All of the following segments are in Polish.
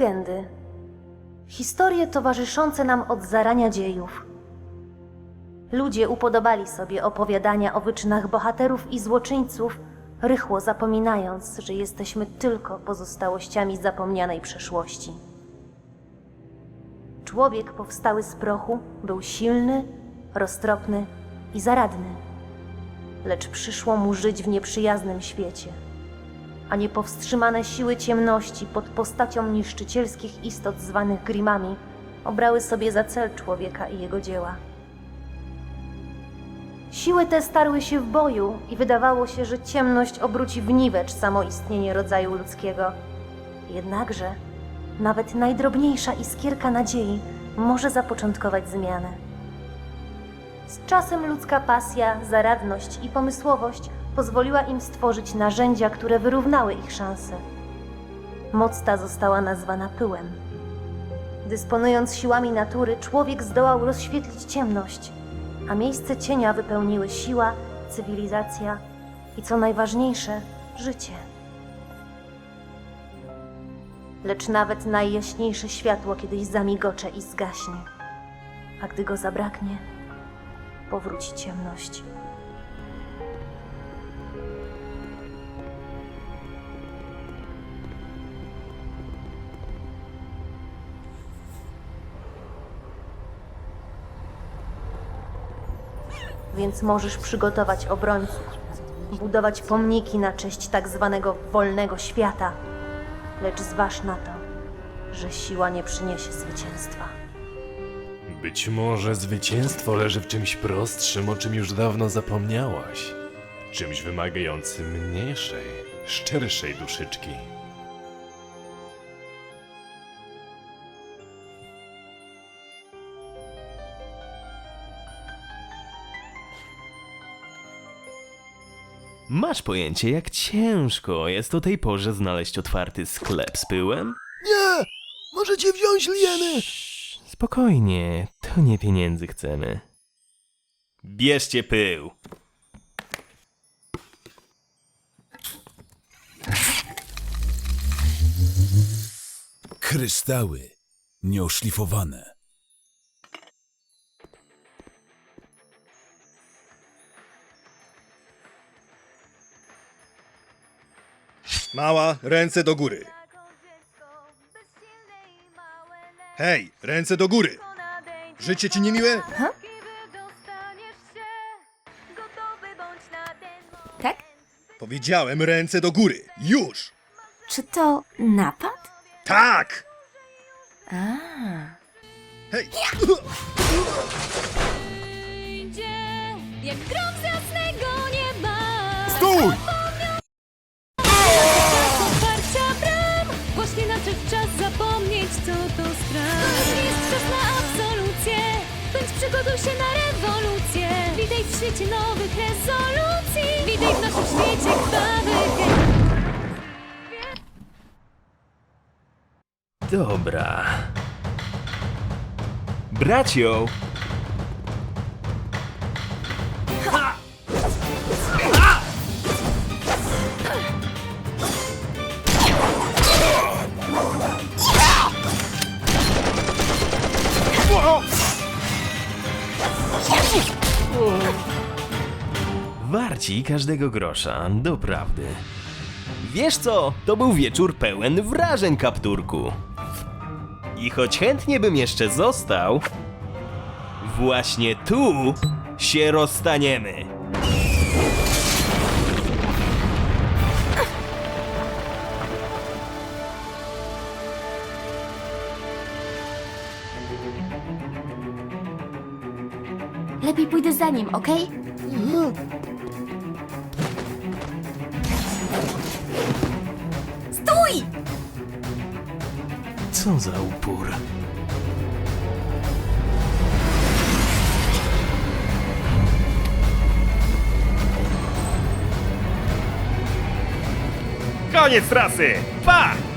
legendy. Historie towarzyszące nam od zarania dziejów. Ludzie upodobali sobie opowiadania o wyczynach bohaterów i złoczyńców, rychło zapominając, że jesteśmy tylko pozostałościami zapomnianej przeszłości. Człowiek powstały z prochu był silny, roztropny i zaradny. Lecz przyszło mu żyć w nieprzyjaznym świecie, a niepowstrzymane siły ciemności pod postacią niszczycielskich istot zwanych grimami obrały sobie za cel człowieka i jego dzieła. Siły te starły się w boju i wydawało się, że ciemność obróci w niwecz samo istnienie rodzaju ludzkiego. Jednakże nawet najdrobniejsza iskierka nadziei może zapoczątkować zmianę. Z czasem ludzka pasja, zaradność i pomysłowość pozwoliła im stworzyć narzędzia, które wyrównały ich szanse. Moc ta została nazwana pyłem. Dysponując siłami natury, człowiek zdołał rozświetlić ciemność, a miejsce cienia wypełniły siła, cywilizacja i co najważniejsze życie. Lecz nawet najjaśniejsze światło kiedyś zamigocze i zgaśnie, a gdy go zabraknie, powróci ciemność. Więc możesz przygotować obrońców, budować pomniki na cześć tak zwanego wolnego świata. Lecz zważ na to, że siła nie przyniesie zwycięstwa. Być może zwycięstwo leży w czymś prostszym, o czym już dawno zapomniałaś. Czymś wymagającym mniejszej, szczerszej duszyczki. Masz pojęcie, jak ciężko jest o tej porze znaleźć otwarty sklep z pyłem? Nie! Możecie wziąć lieny! Spokojnie, to nie pieniędzy chcemy. Bierzcie pył. Kryształy nieoszlifowane. Mała, ręce do góry. Hej, ręce do góry. Życie ci niemiłe? Tak? Powiedziałem ręce do góry. Już! Czy to napad? Tak! A. Hej! Idzie jak grom z jasnego nieba. Stój! Czas zapomnieć, co to strach. Jest czas na absolucję, bądź przygotuj się na rewolucję. Witaj w świecie nowych rezolucji, witaj w naszym świecie krwawych Dobra. Bracio! Warci każdego grosza, doprawdy. Wiesz co? To był wieczór pełen wrażeń, kapturku. I choć chętnie bym jeszcze został, właśnie tu się rozstaniemy. Lepiej pójdę za nim, okej? Co za upór. Koniec trasy! Pa!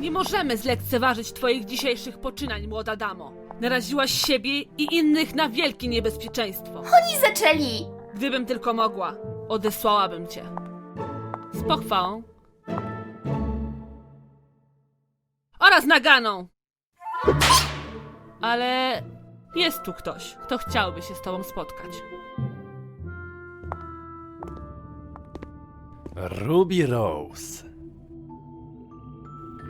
Nie możemy zlekceważyć twoich dzisiejszych poczynań, młoda damo. Naraziłaś siebie i innych na wielkie niebezpieczeństwo. Oni zaczęli! Gdybym tylko mogła, odesłałabym cię. Z pochwałą. Oraz naganą! Ale jest tu ktoś, kto chciałby się z tobą spotkać. Ruby Rose.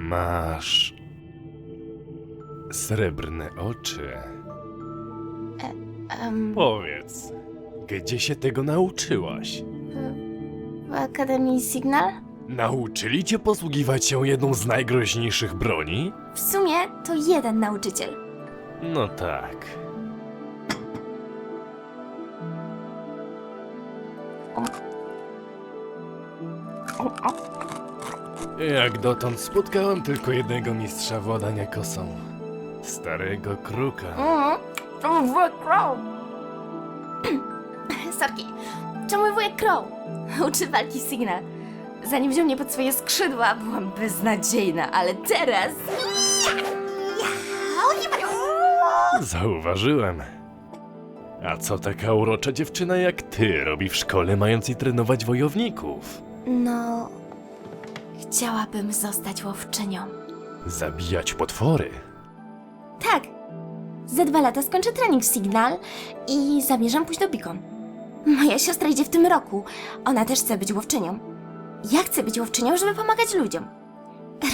Masz. srebrne oczy. Um, Powiedz, gdzie się tego nauczyłaś? w Akademii Signal? Nauczyli cię posługiwać się jedną z najgroźniejszych broni? W sumie to jeden nauczyciel. No tak. Jak dotąd spotkałem tylko jednego mistrza władania kosą. Starego kruka. Mhm. To mój wujek Crow. Sorki. To mój wujek Crow. Uczy walki Signal. Zanim wziął mnie pod swoje skrzydła, byłam beznadziejna, ale teraz... Zauważyłem. A co taka urocza dziewczyna jak ty robi w szkole, mając jej trenować wojowników? No... Chciałabym zostać łowczynią. Zabijać potwory? Tak. Za dwa lata skończę trening w Signal i zamierzam pójść do Beacon. Moja siostra idzie w tym roku. Ona też chce być łowczynią. Ja chcę być łowczynią, żeby pomagać ludziom.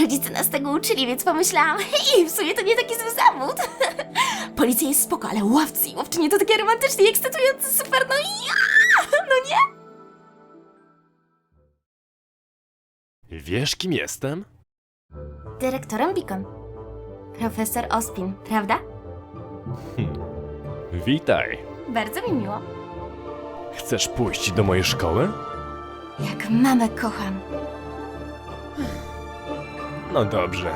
Rodzice nas tego uczyli, więc pomyślałam, hej, w sumie to nie taki zły zawód. Policja jest spoko, ale łowcy i łowczynie to takie romantyczne i ekscytujące, super, no i ja! Wiesz, kim jestem? Dyrektorem Beacon. Profesor Ospin, prawda? Witaj. Bardzo mi miło. Chcesz pójść do mojej szkoły? Jak mamę kocham. No dobrze.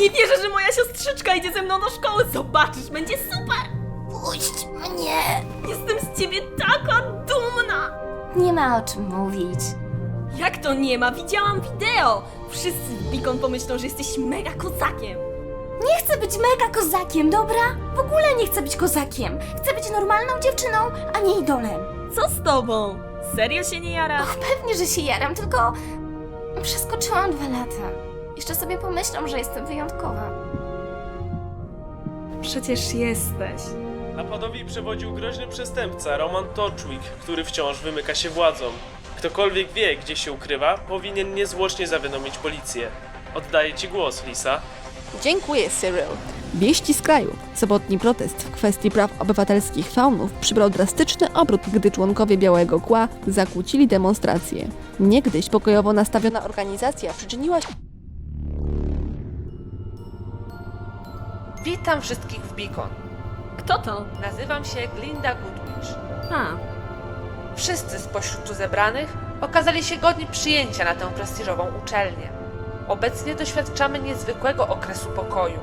Nie wierzę, że moja siostrzyczka idzie ze mną do szkoły. Zobaczysz, będzie super. Puść mnie! Jestem z ciebie taka dumna. Nie ma o czym mówić. Jak to nie ma? Widziałam wideo. Wszyscy w Beacon pomyślą, że jesteś mega kozakiem. Nie chcę być mega kozakiem, dobra? W ogóle nie chcę być kozakiem. Chcę być normalną dziewczyną, a nie idolem. Co z tobą? Serio się nie jara? Och, pewnie, że się jaram, tylko przeskoczyłam dwa lata. Jeszcze sobie pomyślą, że jestem wyjątkowa. Przecież jesteś. Napadowi przewodził groźny przestępca Roman Torchwick, który wciąż wymyka się władzom. Ktokolwiek wie, gdzie się ukrywa, powinien niezwłocznie zawiadomić policję. Oddaję ci głos, Lisa. Dziękuję, Cyril. Wieści z kraju. Sobotni protest w kwestii praw obywatelskich faunów przybrał drastyczny obrót, gdy członkowie Białego Kła zakłócili demonstracje. Niegdyś pokojowo nastawiona organizacja przyczyniła się Witam wszystkich w Beacon. Kto to? Nazywam się Glinda Goodwich. A, Wszyscy spośród tu zebranych okazali się godni przyjęcia na tę prestiżową uczelnię. Obecnie doświadczamy niezwykłego okresu pokoju,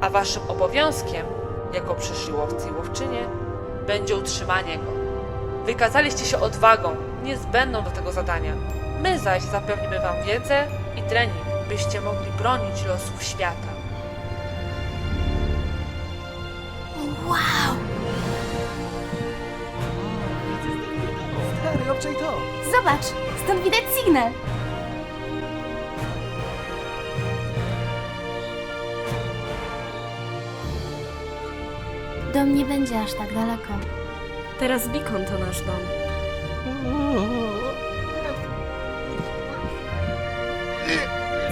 a waszym obowiązkiem, jako przyszli łowcy i łowczynie, będzie utrzymanie go. Wykazaliście się odwagą niezbędną do tego zadania. My zaś zapewnimy Wam wiedzę i trening, byście mogli bronić losów świata. Wow! Stary, obczaj to! Zobacz, stąd widać sygnał. Dom nie będzie aż tak daleko. Teraz Beacon to nasz dom.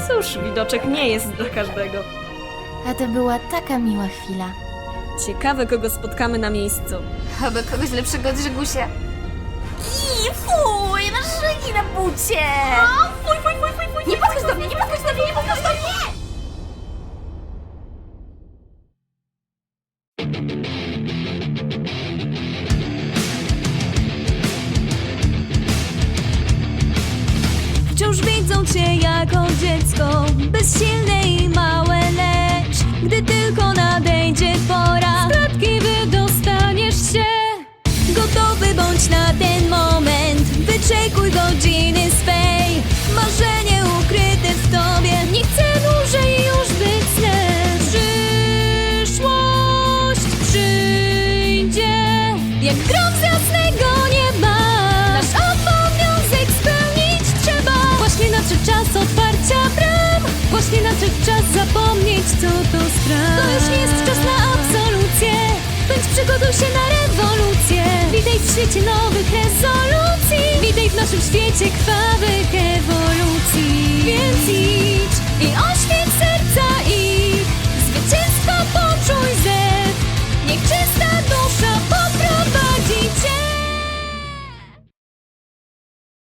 Cóż, widoczek nie jest dla każdego. A to była taka miła chwila. Ciekawe, kogo spotkamy na miejscu. Oby kogoś lepszego od Żegusia. I fuj, masz szygi na bucie! O, fuj, fuj, fuj, fuj, fuj! Nie podchodź do mnie, nie podchodź do mnie, nie podchodź do mnie! Wciąż widzą cię jako dziecko, bezsilne i małe, lecz gdy tylko nadejdzie pora, z klatki wydostaniesz się. Gotowy bądź na ten moment, wyczekuj godziny swej. Marzenie ukryte w tobie, nie chcę dłużej już być snem. Przyszłość przyjdzie, jak grom z jasnego nieba. Nasz obowiązek spełnić trzeba. Właśnie nadszedł czas otwarcia bram. Właśnie nadszedł czas zapomnieć, co to strach. świecie nowych rezolucji. Witaj w naszym świecie krwawych ewolucji. Więc idź i oświeć